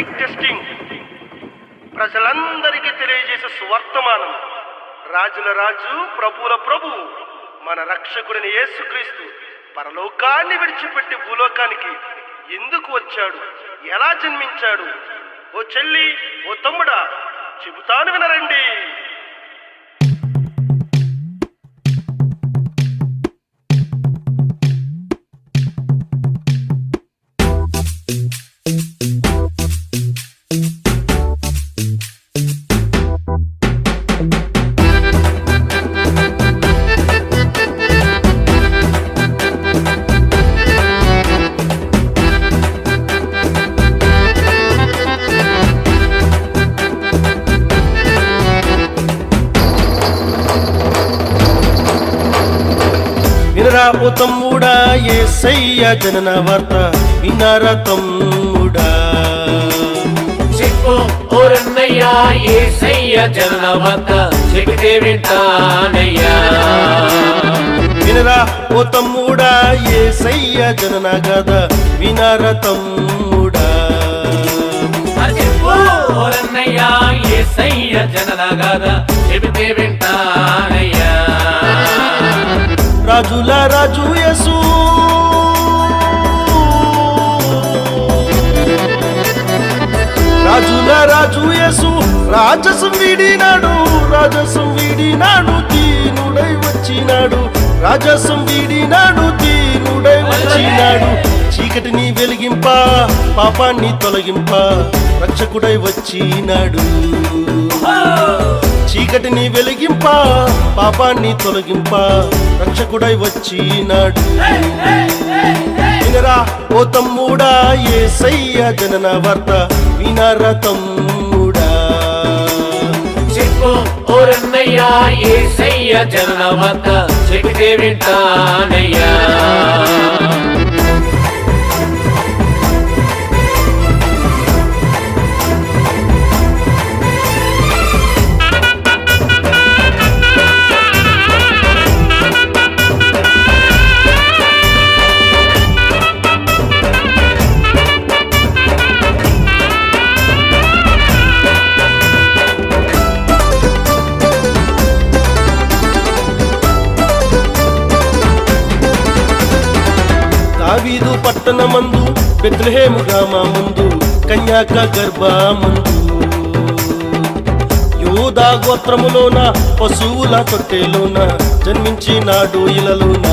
Mic testing. ప్రజలందరికీ తెలియజేసే సువర్తమానం. రాజుల రాజు ప్రభువుల ప్రభు మన రక్షకుడిని యేసుక్రీస్తు పరలోకాన్ని విడిచిపెట్టి భూలోకానికి ఎందుకు వచ్చాడు? ఎలా జన్మించాడు? ఓ చెల్లి ఓ తమ్ముడా చెబుతాను వినరండి. వినరా ఓ తమ్ముడా ఏసయ్య జనన వార్త వినరా తమ్ముడా. చెప్పు ఓరన్నయ్యా ఏసయ్య జనన వద్ద చెబితే వింటానయ్యా. వినరా ఓ తమ్ముడా ఏసయ్య జనన గద వినరా తమ్ముడా. చెప్పు ఓరన్నయ్యా ఏసయ్య జనన గద చెబితే వింటానయ్యా. రాజుల రాజు యసు. రాజుల రాజు యసు రాజసు వీడినాడు రాజసు వీడినాడు దీనుడై వచ్చినాడు. రాజసం వీడినాడు దీనుడై వచ్చినాడు. చీకటిని వెలిగింప పాపాన్ని తొలగింప రక్షకుడై వచ్చినాడు. చీకటిని వెలిగింప పాపాన్ని తొలగింప రక్షకుడై వచ్చినాడు వినరా ఓ తమ్ముడా ఏ సయ్య జనన వార్త వినరా తమ్ముడా. చెప్పు ఏసయ్య జనన వార్త చెబితే వింటానయ్యా. దావీదు పట్టణమందు బెత్లహేము గ్రామముందు కన్యాక గర్భమందు. యూదా గోత్రములోన పశువుల తొట్టెలోన జన్మించినాడు ఇలలోన.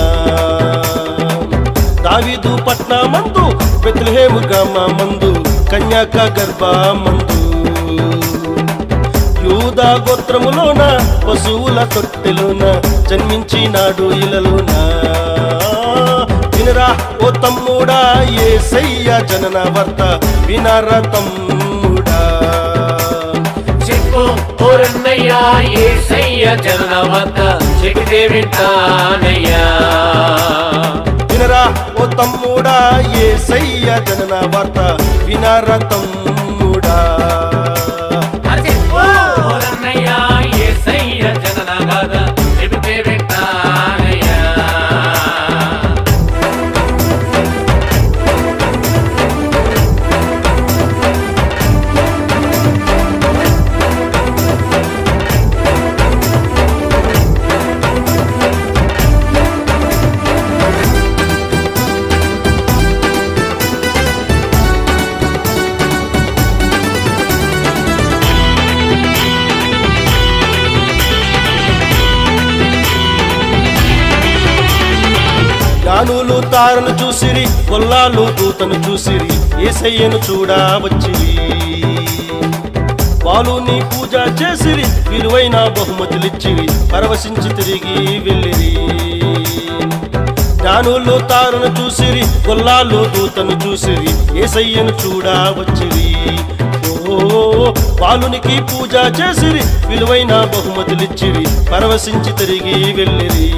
దావీదు పట్నమందు బెత్లహేము గ్రామమందు కన్యాక గర్భమందు. యూదా గోత్రములోన పశువుల తొట్టెలోన జన్మించినాడు ఇలలోనా. వినరా ఓ తమ్ముడా ఏ సయ్య జనన వార్త వినరా తమ్ముడా. చెప్పు ఓరన్నయ్యా ఏసయ్య జనన వద్ద చెబితే వింటానయ్యా. వినరా ఓ తమ్ముడా ఏ సయ్య జనన వార్త వినరా తమ్ముడా. జ్ఞానులు తారను చూసిరి కొల్లాలు దూతను చూసిరి ఏసయ్యను చూడా వచ్చిరి. బాలుని పూజ చేసిరి విలువైన బహుమతులిచ్చిరి పరవశించి తిరిగి వెళ్ళిరి. జ్ఞానులు తారను చూసిరి కొల్లాలు దూతను చూసిరి ఏసయ్యను చూడా వచ్చిరి. ఓ బాలునికి పూజ చేసిరి విలువైన బహుమతులిచ్చిరి పరవశించి తిరిగి వెళ్ళిరి.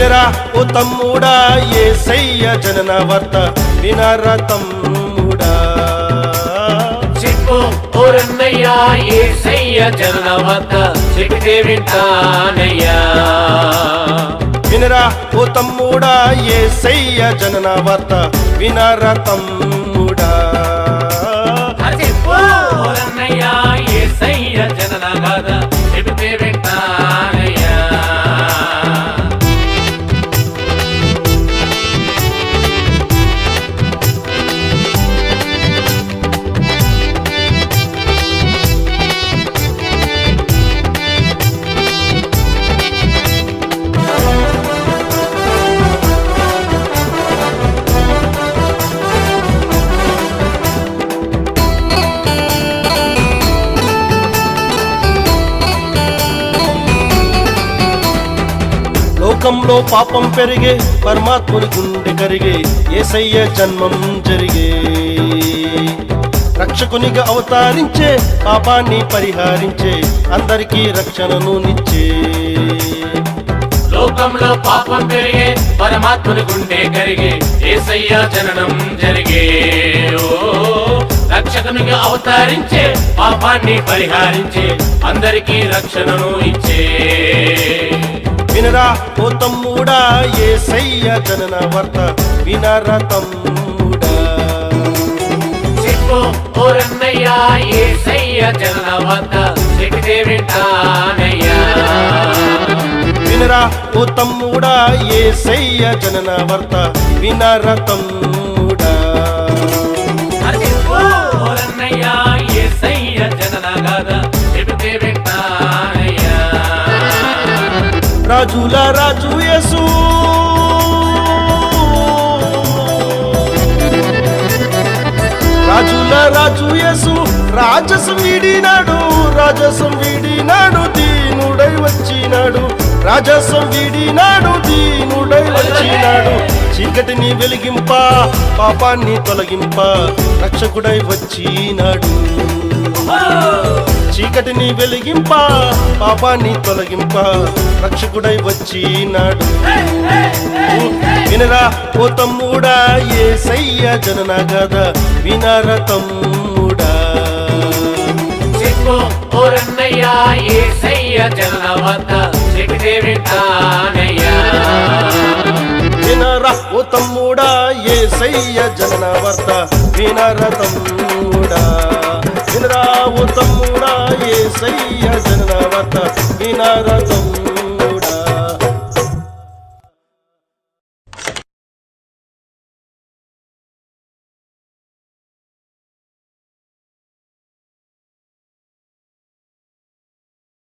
వినరా ఓ తమ్ముడా ఏ సయ్య జనన వార్త వినరా తమ్ముడా? చెప్పు ఓరన్నయ్యా ఏసయ్య జనన వద్ద చెబితే వింటానయ్యా. వినరా ఓ తమ్ముడా ఏ సయ్య జనన వార్త వినరా తమ్ముడా? లోకంలో పాపం పెరిగే పరమాత్ముని గుండె కరిగే ఏసయ్య జన్మం జరిగే. రక్షకునిగా అవతారించే పాపాన్ని పరిహారించే అందరికీ రక్షణను నిచ్చే. లోకంలో పాపం పెరిగే పరమాత్ముని గుండె కరిగే ఏసయ్య జననం జరిగే. ఓ రక్షకునిగా అవతరించే పాపాన్ని పరిహారించే అందరికీ రక్షణను ఇచ్చే. వినరా ఓ తమ్ముడా ఏసయ్య జనన వార్త వినరా తమ్ముడా? చెప్పు ఓరన్నయ్యా ఏసయ్య జనన వద్ద చెబితే వింటానయ్యా. వినరా ఓ తమ్ముడా ఏసయ్య జనన వార్త వినరా తమ్ముడా? రాజుల రాజు యేసు. రాజుల రాజు యేసు రాజసం వీడినాడు రాజసం వీడినాడు దీనుడై వచ్చినాడు. రాజసం వీడినాడు దీనుడై వచ్చినాడు. చీకటిని వెలిగింప పాపాన్ని తొలగింప రక్షకుడై వచ్చినాడు. చీకటిని వెలిగింప పాపాన్ని తొలగింప రక్షకుడై వచ్చినాడు. వినరా ఓ తమ్ముడా ఏ సయ్య జనన గద వినర తమ్ముడా. చెప్పు ఓరన్నయ్యా ఏసయ్య జనన వద్ద చెబితే వింటానయ్యా. వినరా ఓ తమ్ముడా ఏ సయ్య జనన వర్త వినర తమ్ముడా. వినరా తమ్ముడా ఏ సయ్య జనవత వర్త. వినర తమ్ముడా